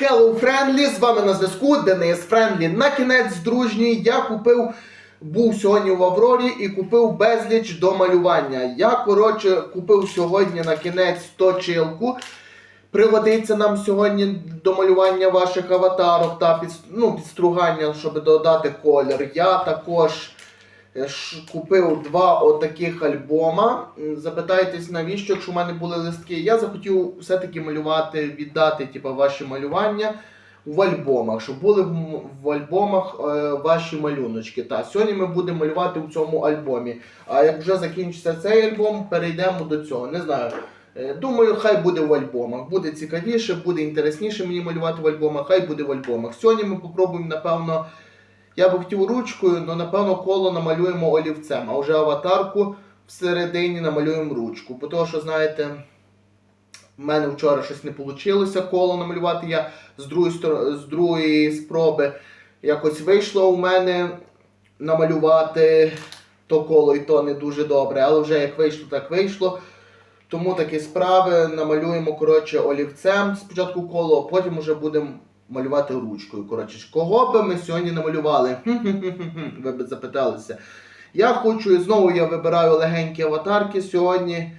Hello Friendly, з вами на зв'язку Денис Френдлі. На кінець дружній я купив, був сьогодні в Аврорі і купив безліч до малювання. Я, коротше, купив сьогодні на кінець точилку. Пригодиться нам сьогодні до малювання ваших аватарок та під, ну, підстругання, щоб додати колір. Я також купив два отаких альбома. М, Запитаєтесь, навіщо, якщо в мене були листки. Я захотів все-таки малювати, віддати типу, ваші малювання в альбомах, щоб були в, альбомах е, ваші малюночки. Та сьогодні ми будемо малювати в цьому альбомі. А як вже закінчиться цей альбом, перейдемо до цього. Не знаю. Е, Думаю, хай буде в альбомах. Буде цікавіше, буде інтересніше мені малювати в альбомах, хай буде в альбомах. Сьогодні ми попробуємо, напевно, я би хотів ручкою, але напевно коло намалюємо олівцем, а вже аватарку всередині намалюємо ручку. Бо того, що знаєте, в мене вчора щось не вийшло коло намалювати. Я з другої, з другої спроби якось вийшло у мене намалювати то коло і то не дуже добре. Але вже як вийшло, так вийшло. Тому такі справи намалюємо коротше, олівцем спочатку коло, а потім вже будемо малювати ручкою. Коротше, кого би ми сьогодні намалювали? Ви б запиталися. Я хочу, і знову я вибираю легенькі аватарки сьогодні.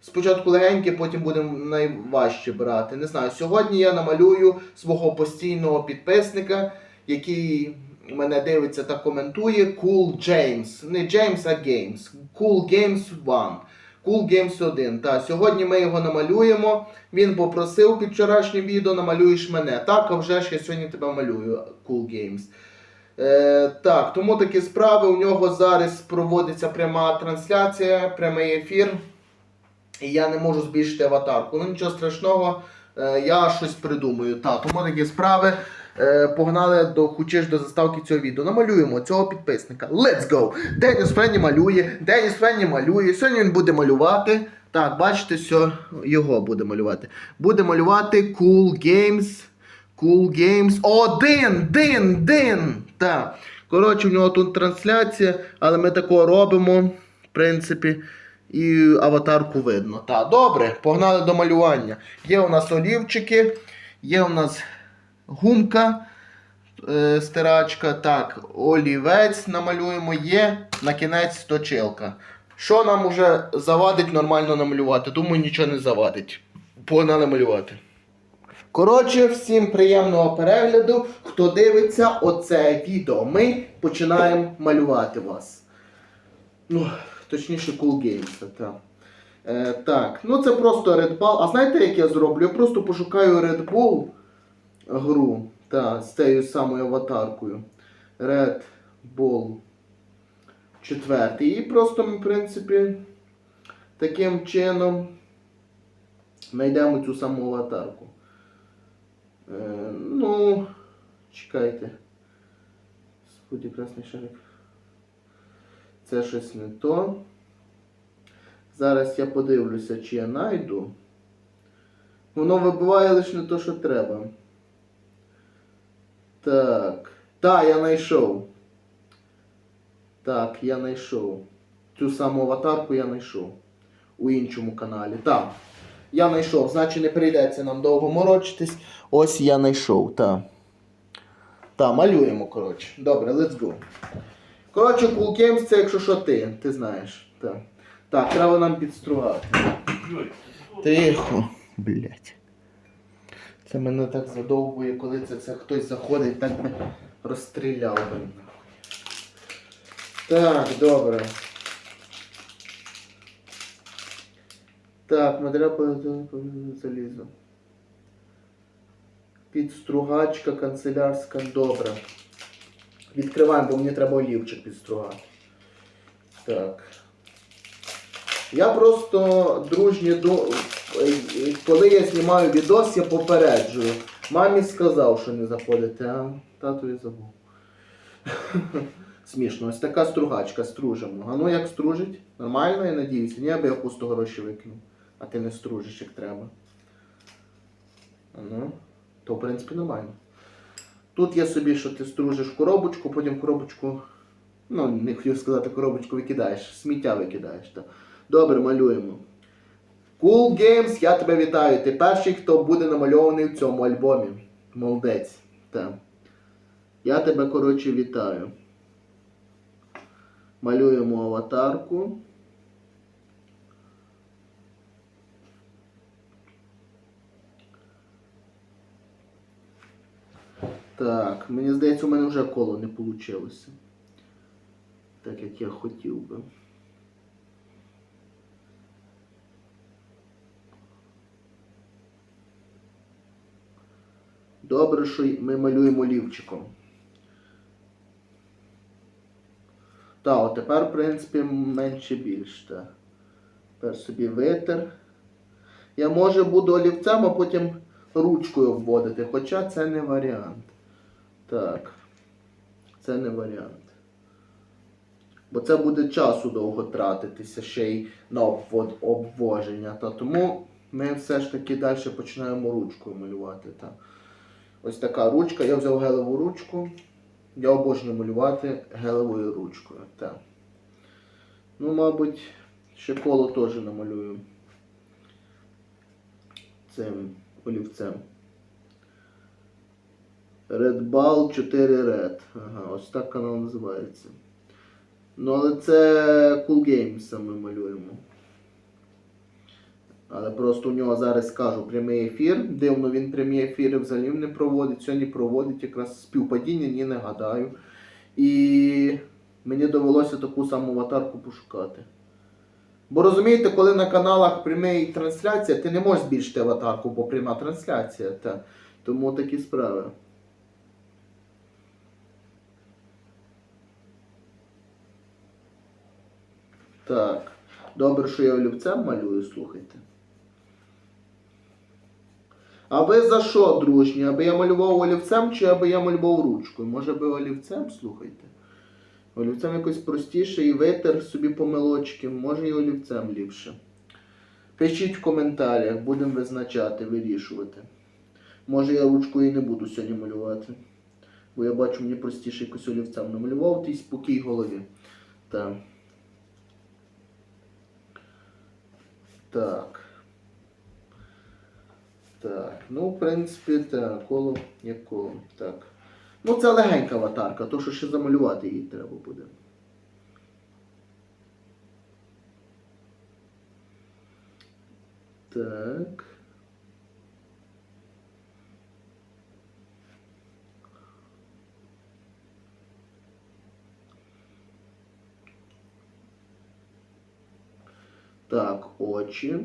Спочатку легенькі, потім будемо найважче брати. Не знаю, сьогодні я намалюю свого постійного підписника, який мене дивиться та коментує. Cool James. Не James, а Games. Cool Games 1. Cool Games 1. Та, сьогодні ми його намалюємо. Він попросив під вчорашнім відео, намалюєш мене. Так, а вже ж я сьогодні тебе малюю, Cool Games. Е, так, тому такі справи. У нього зараз проводиться пряма трансляція, прямий ефір. І я не можу збільшити аватарку. Ну нічого страшного, е, я щось придумаю. Та, тому такі справи. Е, погнали до хочеш до заставки цього відео. Намалюємо цього підписника. Let's go! Деніс Френні малює, Деніс Френні малює. Сьогодні він буде малювати. Так, бачите, все, його буде малювати. Буде малювати Cool Games. Cool Games. Один! Дин! Дин! Так. Коротше, в нього тут трансляція, але ми такого робимо, в принципі, і аватарку видно. Так, добре, погнали до малювання. Є у нас олівчики, є у нас гумка, е, стирачка. Так, олівець намалюємо, є на кінець точилка. Що нам уже завадить нормально намалювати? Думаю, нічого не завадить. Погнали малювати. Коротше, всім приємного перегляду. Хто дивиться оце відео, ми починаємо малювати вас. Ну, точніше, Cool Games. Так. Е, так, ну це просто Red Bull. А знаєте, як я зроблю? Я просто пошукаю Red Bull гру та, з цією самою аватаркою. Red Bull 4. І просто в принципі, таким чином знайдемо цю саму аватарку. Е, ну, чекайте. Господи, красний шарик. Це щось не то. Зараз я подивлюся, чи я знайду. Воно вибиває лише не то, що треба. Так. Та, я знайшов. Так, я знайшов. Цю саму аватарку я знайшов. У іншому каналі. Так. Я знайшов, значить не прийдеться нам довго морочитись. Ось я знайшов, так. Так, малюємо, коротше. Добре, let's go. Коротше, Cool Games це якщо що ти, ти знаєш. Так, так треба нам підстругати. Тихо, блять. Це мене так задовбує, коли це, це хтось заходить, так би розстріляв би. Так, добре. Так, матеріал залізу. Підстругачка канцелярська, добре. Відкриваємо, бо мені треба олівчик підстругати. Так. Я просто дружні до. Коли я знімаю відос, я попереджую. Мамі сказав, що не заходити, а татові забув. Смішно, ось така стругачка, стружимо. А ну як стружить? Нормально, я надіюся. Ні, аби я пусто гроші викинув. А ти не стружиш, як треба. Ну, то в принципі нормально. Тут є собі, що ти стружиш коробочку, потім коробочку. Ну, не хотів сказати, коробочку викидаєш, сміття викидаєш. Так. Добре, малюємо. Cool Games, я тебе вітаю. Ти перший, хто буде намальований в цьому альбомі. Молодець. Так. Я тебе, коротше, вітаю. Малюємо аватарку. Так, мені здається, у мене вже коло не вийшло. Так як я хотів би. Добре, що ми малюємо лівчиком. Так, от тепер, в принципі, менше більш. Так. Тепер собі витер. Я може буду олівцем, а потім ручкою обводити, хоча це не варіант. Так. Це не варіант. Бо це буде часу довго тратитися ще й на обвод, обвоження. Та тому ми все ж таки далі починаємо ручкою малювати. Та. Ось така ручка. Я взяв гелеву ручку. Я обожнюю малювати гелевою ручкою. Так. Ну, мабуть, ще коло теж намалюю цим олівцем. Red Ball 4 Red. Ага, ось так канал називається. Ну, але це Cool Games ми малюємо. Але просто у нього зараз скажу прямий ефір. Дивно, він прямі ефіри взагалі не проводить. Сьогодні проводить якраз співпадіння, ні, не гадаю. І мені довелося таку саму аватарку пошукати. Бо розумієте, коли на каналах прямий трансляція, ти не можеш збільшити аватарку, бо пряма трансляція. Та. Тому такі справи. Так. Добре, що я олівцем малюю, слухайте. А ви за що, дружні? Аби я малював олівцем чи аби я малював ручкою? Може би олівцем, слухайте. Олівцем якось простіше і витер собі помилочки, може і олівцем ліпше. Пишіть в коментарях, будемо визначати, вирішувати. Може я ручкою і не буду сьогодні малювати. Бо я бачу, мені простіше якось олівцем намалював, ти спокій голові. Так. Так. Так, ну, в принципі, так, коло як коло. Так. Ну, це легенька аватарка, то що ще замалювати її треба буде. Так. Так, очі.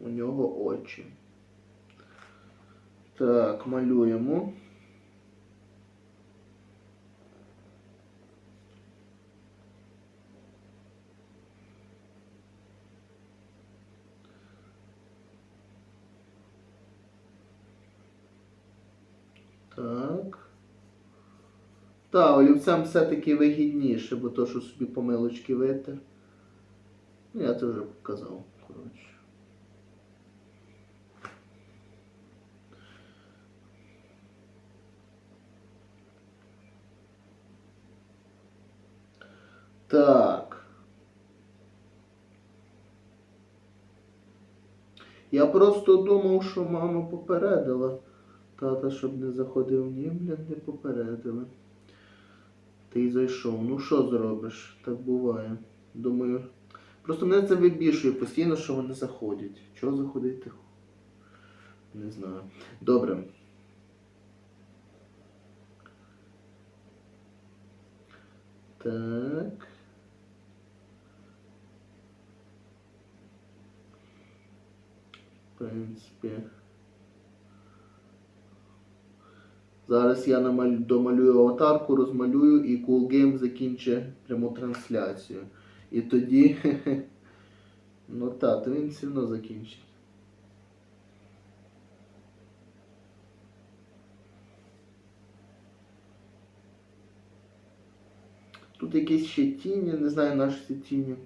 У нього очі. Так, малюємо. Так. Та, олівцем все-таки вигідніше, бо то, що собі помилочки витер. Ну, я це вже показав, коротше. Так. Я просто думав, що мама попередила. Тата, щоб не заходив ні, блін, не попередили. Ти зайшов. Ну що зробиш? Так буває. Думаю. Просто мене це вибішує постійно, що вони заходять. Чого заходити? Не знаю. Добре. Так. Принципі. Зараз я домалюю аватарку, розмалюю і Cool Game закінчить пряму трансляцію. І тоді. Ну так, то він все одно закінчить. Тут якісь ще тіні, не знаю наші тіні.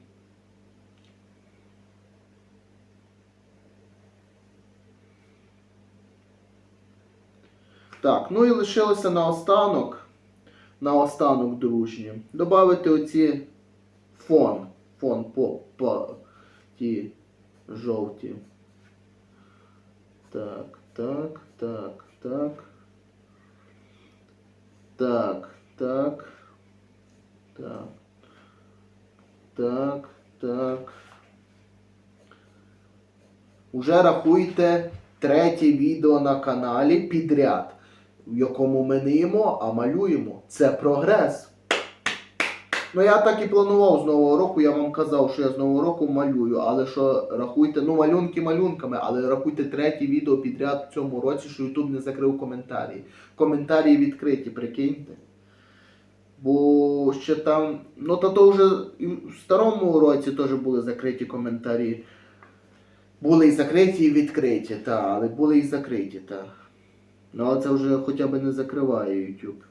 Так, ну і лишилося наостанок, наостанок, дружні, додати оці фон. Фон по, по ті жовті. Так, так, так, так. Так, так. Так. Так, так. Уже рахуйте третє відео на каналі підряд, в якому ми не їмо, а малюємо. Це прогрес. Ну я так і планував з Нового року, я вам казав, що я з Нового року малюю, але що рахуйте, ну малюнки малюнками, але рахуйте третє відео підряд в цьому році, що Ютуб не закрив коментарі. Коментарі відкриті, прикиньте. Бо ще там, ну то то вже і в старому році теж були закриті коментарі. Були і закриті, і відкриті, та, але були і закриті, та. Ну але це вже хоча б не закриває YouTube.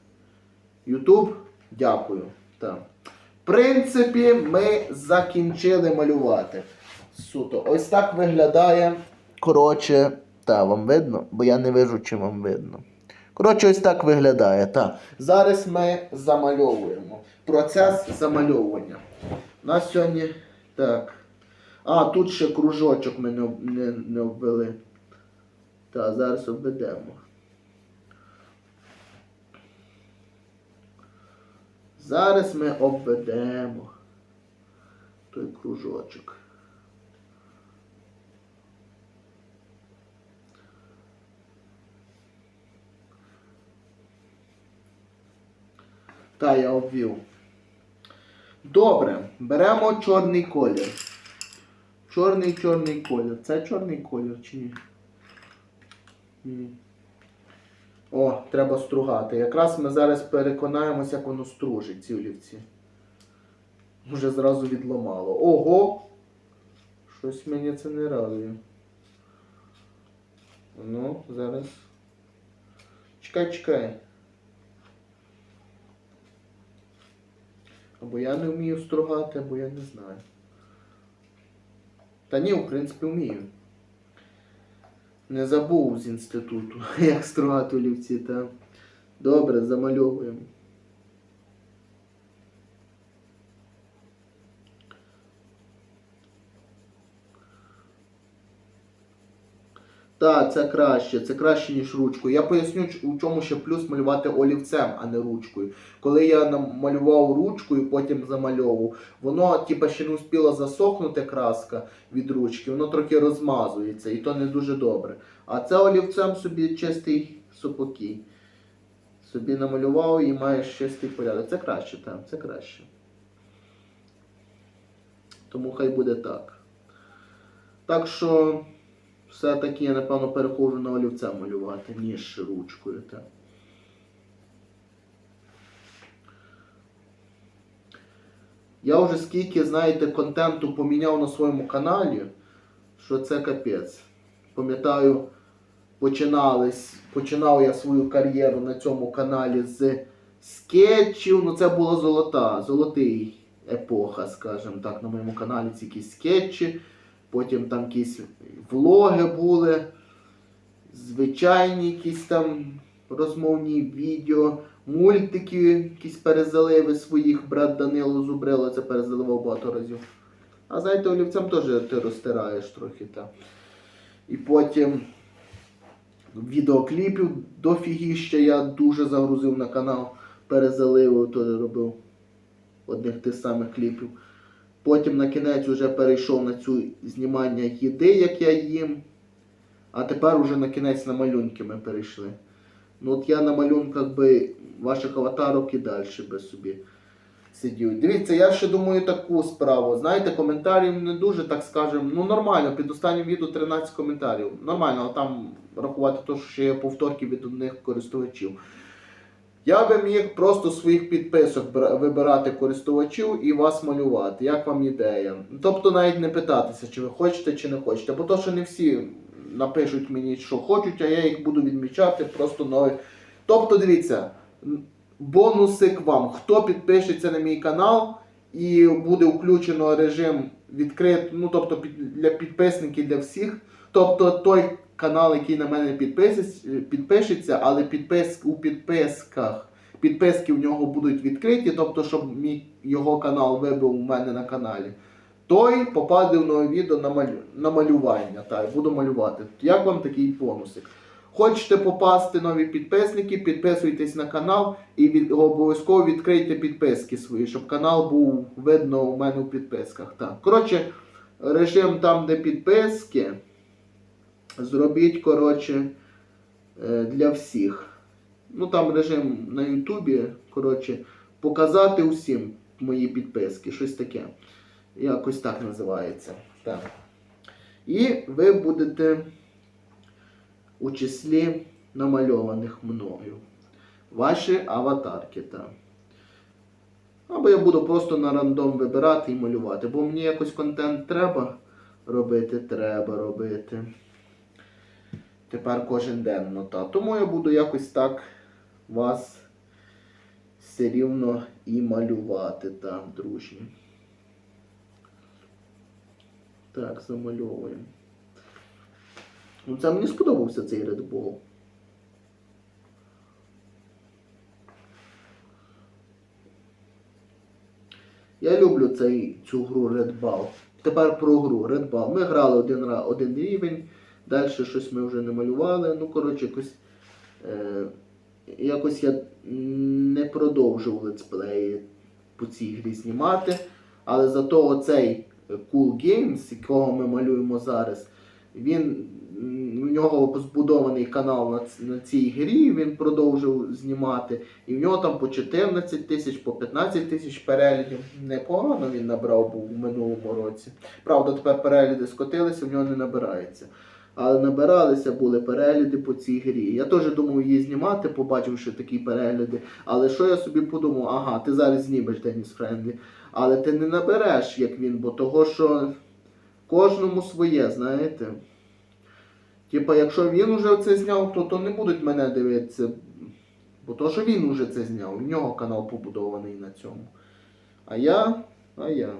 YouTube, дякую. Та. В принципі, ми закінчили малювати. Суто. Ось так виглядає. Коротше, та, вам видно? Бо я не вижу, чи вам видно. Коротше, ось так виглядає. Та. Зараз ми замальовуємо. Процес замальовування. У нас сьогодні. Так. А, тут ще кружочок ми не, не, не обвели. Так, зараз обведемо. Зараз ми обведемо той кружочок. Та, я обвів. Добре, беремо чорний колір. Чорний чорний колір. Це чорний колір чи ні? Ні. О, треба стругати. Якраз ми зараз переконаємося, як воно стружить ці олівці. Вже зразу відламало. Ого! Щось мені це не радує. Ну, зараз. Чекай, чекай. Або я не вмію стругати, або я не знаю. Та ні, в принципі, вмію. Не забув з інституту, як стругати олівці, та. Добре, замальовуємо. Так, це краще, це краще, ніж ручкою. Я поясню, у чому ще плюс малювати олівцем, а не ручкою. Коли я намалював ручкою, потім замальовував, воно типа ще не успіла засохнути краска від ручки, воно трохи розмазується, і то не дуже добре. А це олівцем собі чистий супокій. Собі намалював і маєш чистий порядок. Це краще, так, це краще. Тому хай буде так. Так що все-таки я, напевно, переходжу на олівцем малювати, ніж ручкою. Так. Я вже скільки, знаєте, контенту поміняв на своєму каналі, що це капець. Пам'ятаю, починав я свою кар'єру на цьому каналі з скетчів. Ну це була золота, золотий епоха, скажімо так, на моєму каналі ці якісь скетчі. Потім там якісь влоги були, звичайні якісь там розмовні відео, мультики, якісь перезаливи своїх брат Данило Зубрило, це перезаливав багато разів. А знаєте, олівцем теж ти розтираєш трохи. Та. І потім відеокліпів дофігіща я дуже загрузив на канал, перезаливив, теж робив одних тих самих кліпів. Потім на кінець вже перейшов на цю знімання їди, як я їм. А тепер уже на кінець на малюнки ми перейшли. Ну от я на малюнках би ваших аватарок і далі би собі сидів. Дивіться, я ще думаю таку справу. Знаєте, коментарів не дуже, так скажемо, ну нормально, під останнім відео 13 коментарів. Нормально, але там рахувати те, що ще є повторки від одних користувачів. Я би міг просто своїх підписок вибирати користувачів і вас малювати. Як вам ідея? Тобто навіть не питатися, чи ви хочете, чи не хочете. Бо то, що не всі напишуть мені, що хочуть, а я їх буду відмічати просто нові. Тобто, дивіться, м, бонусик вам. Хто підпишеться на мій канал і буде включено режим відкрит, ну тобто для підписників для всіх. Тобто той канал, який на мене підпишеться, але підпис, у підписках підписки в нього будуть відкриті, тобто, щоб мій його канал вибив у мене на каналі. Той попаде в нове відео на, малю, на малювання. Так, буду малювати. Як вам такий бонусик? Хочете попасти нові підписники, підписуйтесь на канал і від, обов'язково відкрийте підписки свої, щоб канал був видно у мене у підписках. Так. Коротше, режим там, де підписки, зробіть, коротше, е, для всіх. Ну там режим на Ютубі, коротше, показати усім мої підписки, щось таке. Якось так називається. Так. І ви будете у числі намальованих мною. Ваші аватарки там. Або я буду просто на рандом вибирати і малювати. Бо мені якось контент треба робити, треба робити. Тепер кожен день. Ну, та. Тому я буду якось так вас все рівно і малювати там, дружні. Так, замальовуємо. Ну, це мені сподобався цей Bull. Я люблю цей, цю гру Red Ball. Тепер про гру Red Ball. Ми грали один, один рівень, далі щось ми вже не малювали. Ну, коротше, якось, е, якось я не продовжував летсплеї по цій грі знімати. Але зато оцей Cool Games, якого ми малюємо зараз, він у нього збудований канал на, на цій грі, він продовжив знімати. І в нього там по 14 тисяч, по 15 тисяч переглядів. Непогано він набрав був у минулому році. Правда, тепер перегляди скотилися, в нього не набирається. Але набиралися були перегляди по цій грі. Я теж думав її знімати, побачивши такі перегляди. Але що я собі подумав, ага, ти зараз знімеш Деніс Френдлі, але ти не набереш, як він, бо того, що кожному своє, знаєте. Типа, якщо він уже це зняв, то, то не будуть мене дивитися. Бо то, що він уже це зняв, в нього канал побудований на цьому. А я, а я.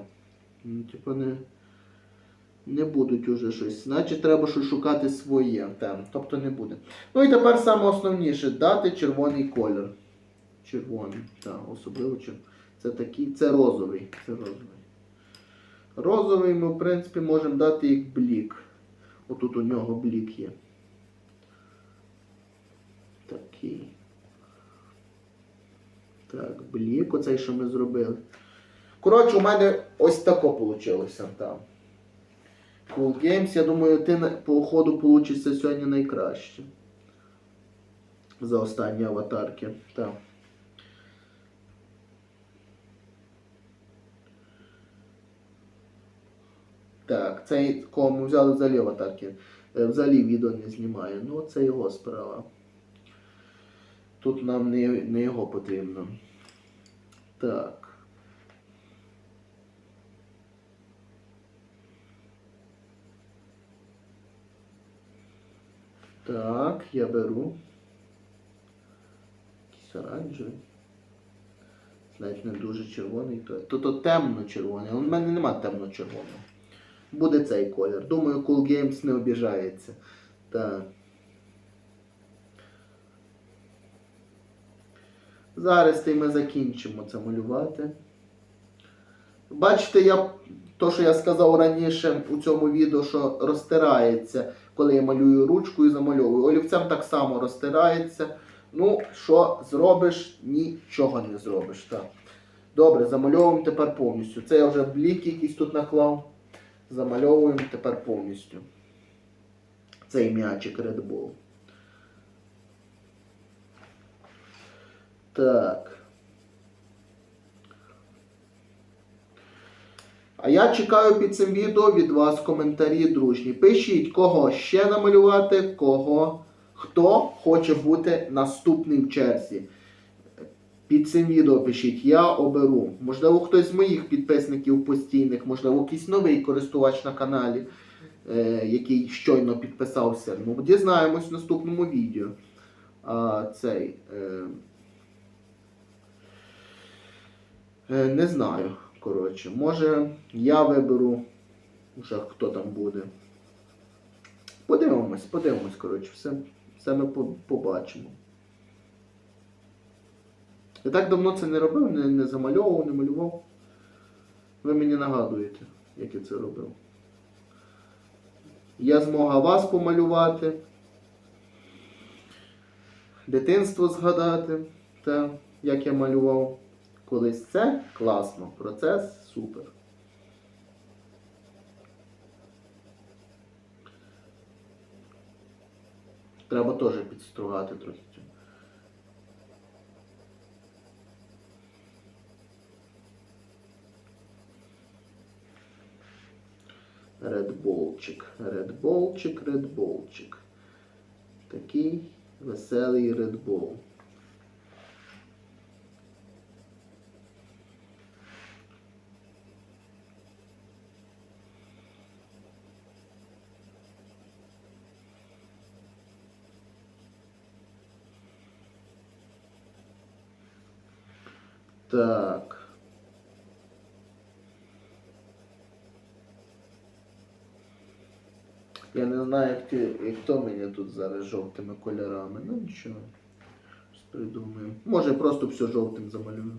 Ну, типа, не, не будуть уже щось. Значить, треба щось шукати своє. Там, тобто не буде. Ну і тепер саме основніше дати червоний колір. Червоний, так, особливо. Це такий, це розовий. Це розовий. Розовий ми, в принципі, можемо дати як блік. Отут у нього блік є. Такий. Так, блік, оцей, що ми зробили. Коротше, у мене ось тако вийшло там. Cool Games, я думаю, ти по ходу получиться сьогодні найкраще. За останні аватарки. Так. Так, цей кого ми взяли взагалі аватарки. Е, Взагалі відео не знімає. Ну, це його справа. Тут нам не, не його потрібно. Так. Так, я беру. Якийсь оранжевий. Навіть не дуже червоний. То, то, темно-червоний. У мене немає темно-червоного. Буде цей колір. Думаю, Cool Games не обіжається. Так. Зараз ми закінчимо це малювати. Бачите, я, то, що я сказав раніше у цьому відео, що розтирається, коли я малюю ручкою і замальовую. Олівцем так само розтирається. Ну, що зробиш, нічого не зробиш. Так. Добре, замальовуємо тепер повністю. Це я вже блік якийсь тут наклав. Замальовуємо тепер повністю. Цей м'ячик Red Bull. Так. А я чекаю під цим відео від вас коментарі дружні. Пишіть, кого ще намалювати, кого, хто хоче бути наступний в черзі. Під цим відео пишіть, я оберу. Можливо, хтось з моїх підписників постійних, можливо, якийсь новий користувач на каналі, е, який щойно підписався. Ну, дізнаємось в наступному відео. А, цей. Е, е, не знаю. Коротше, може я виберу. Вже хто там буде. Подивимось, подивимось, коротше, все, все ми побачимо. Я так давно це не робив, не, не замальовував, не малював. Ви мені нагадуєте, як я це робив. Є змога вас помалювати. дитинство згадати, та, як я малював колись. Це класно. Процес супер. Треба теж підстругати трохи. Редболчик, редболчик, редболчик. Такий веселий редбол. Так. Я не знаю, хто мені тут зараз жовтими кольорами. Ну нічого. Придумаю. Може просто все жовтим замалюю.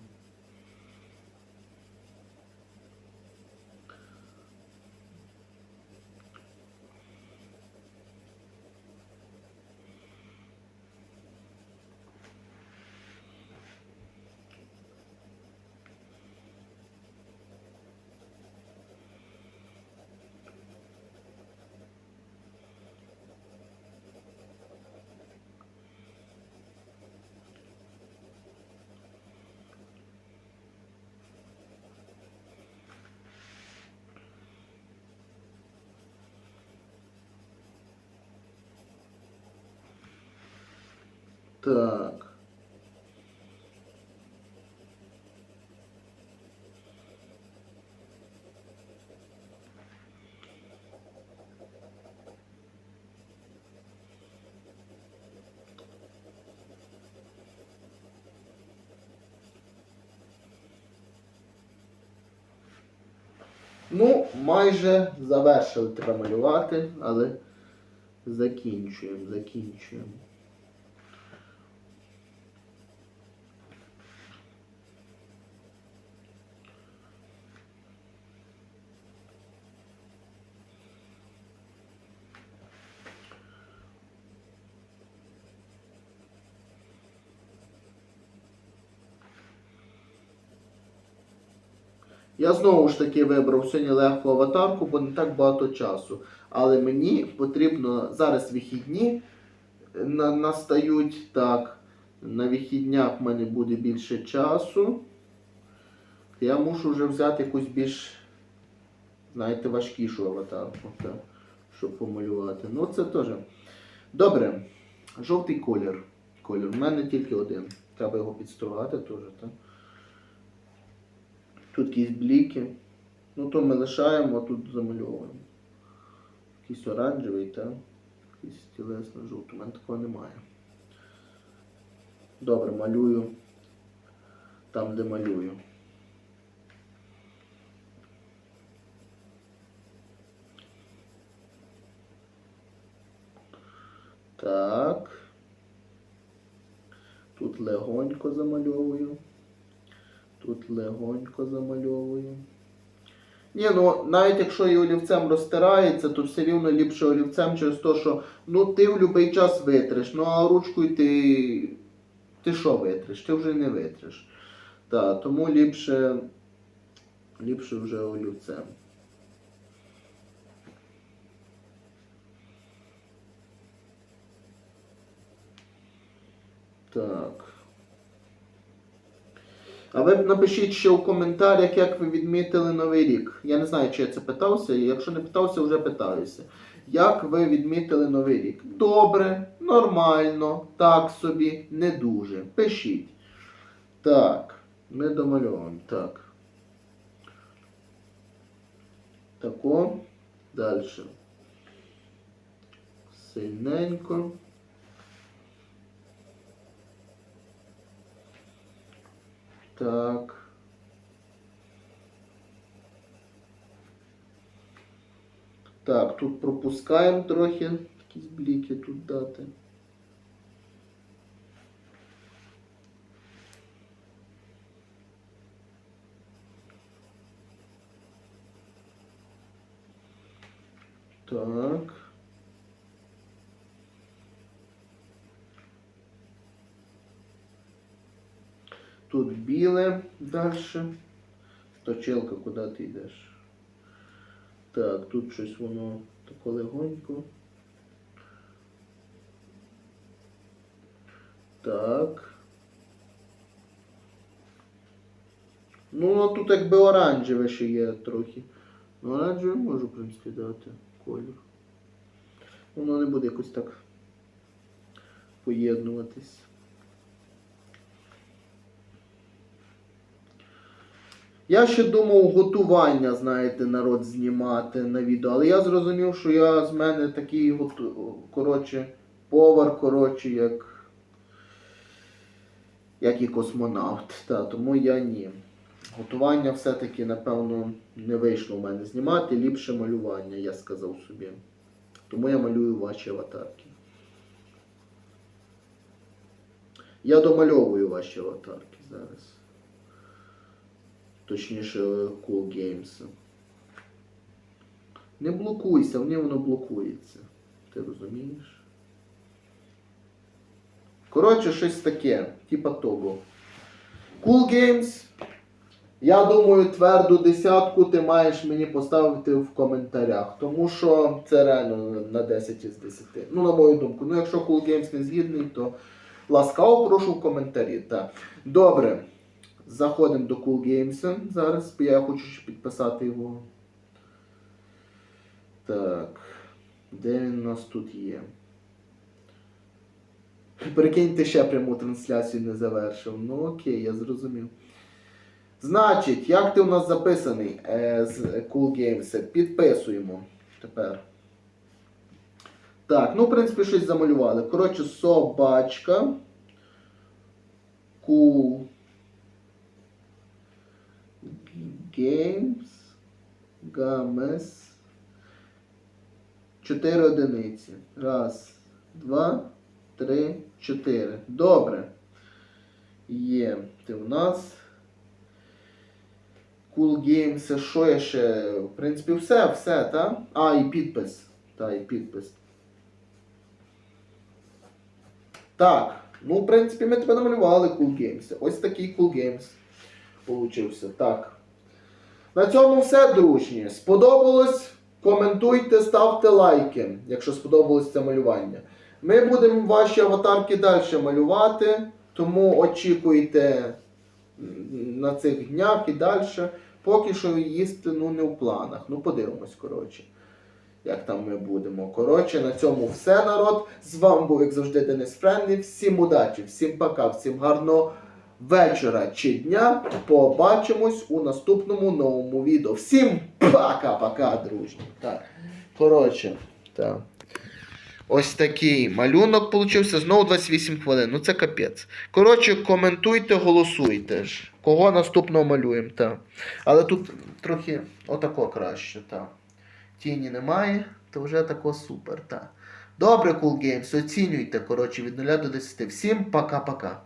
Так. Ну, майже завершили тебе малювати, але закінчуємо, закінчуємо. Я знову ж таки вибрав сьогодні легку аватарку, бо не так багато часу. Але мені потрібно зараз вихідні на, настають так. На вихіднях в мене буде більше часу. Я мушу вже взяти якусь більш, знаєте, важкішу аватарку, так, щоб помалювати. Ну, це теж. Добре. Жовтий колір. Колір. У мене тільки один. Треба його підстругати теж, так? Тут якісь бліки. Ну то ми лишаємо, а тут замальовуємо. Якийсь оранжевий, так? Якийсь тілесно жовтий. У мене такого немає. Добре, малюю там, де малюю. Так. Тут легонько замальовую. Тут легонько замальовую. Ні, ну навіть якщо і олівцем розтирається, то все рівно ліпше олівцем через те, що ну ти в будь-який час витриш, ну а ручкою ти. Ти що витриш? Ти вже не витриш. Так, тому ліпше, ліпше вже олівцем. Так. А ви напишіть ще у коментарях, як ви відмітили Новий рік. Я не знаю, чи я це питався, якщо не питався, вже питаюся. Як ви відмітили Новий рік? Добре, нормально, так собі, не дуже. Пишіть. Так, ми домальовуємо. Так. Тако. Далі. Сильненько. Так. Так, тут пропускаємо трохи. Якісь бліки тут дати. Так. Тут біле далі. Точилка, куди ти йдеш? Так, тут щось воно таке легонько. Так. Ну, а тут якби оранжеве ще є трохи. Ну, оранжеве можу, в принципі, дати колір. Воно не буде якось так поєднуватись. Я ще думав готування, знаєте, народ знімати на відео, але я зрозумів, що я з мене такий готу... коротше, повар, коротше, як, як і космонавт. Та, тому я ні. Готування все-таки, напевно, не вийшло в мене знімати, ліпше малювання, я сказав собі. Тому я малюю ваші аватарки. Я домальовую ваші аватарки зараз. Точніше, Cool Games. Не блокуйся, в ній воно блокується. Ти розумієш? Коротше, щось таке, типа того. Cool Games. Я думаю, тверду десятку ти маєш мені поставити в коментарях, тому що це реально на 10 із 10. Ну, на мою думку. Ну, якщо Cool Games не згідний, то ласкаво прошу в коментарі. Так. Добре. Заходимо до Cool Games. Зараз я хочу ще підписати його. Так. Де він у нас тут є? Прикиньте, ще пряму трансляцію не завершив. Ну окей, я зрозумів. Значить, як ти у нас записаний е, з Cool Games? Підписуємо тепер. Так, ну, в принципі, щось замалювали. Коротше, собачка. Cool Games. Games. Чотири одиниці. Раз, два, три, чотири. Добре. Є. Ти у нас. Cool Games, що я ще? В принципі, все, все, так? А, і підпис. Так, і підпис. Так, ну, в принципі, ми тебе намалювали Cool Games. Ось такий Cool Games получився. Так. На цьому все, дружні. Сподобалось? Коментуйте, ставте лайки, якщо сподобалось це малювання. Ми будемо ваші аватарки далі малювати, тому очікуйте на цих днях і далі. Поки що їсти ну, не в планах. Ну, подивимось, коротше. Як там ми будемо. Коротше, на цьому все, народ. З вами був, як завжди, Денис Френлі. Всім удачі, всім пока, всім гарного вечора чи дня. Побачимось у наступному новому відео. Всім пока-пока, дружні. Так. Коротше, так. Ось такий малюнок получився. Знову 28 хвилин. Ну це капець. Коротше, коментуйте, голосуйте ж. Кого наступного малюємо, так. Але тут трохи отако краще, так. Тіні немає, то вже тако супер, так. Добре, Cool Games, оцінюйте, коротше, від 0 до 10. Всім пока-пока.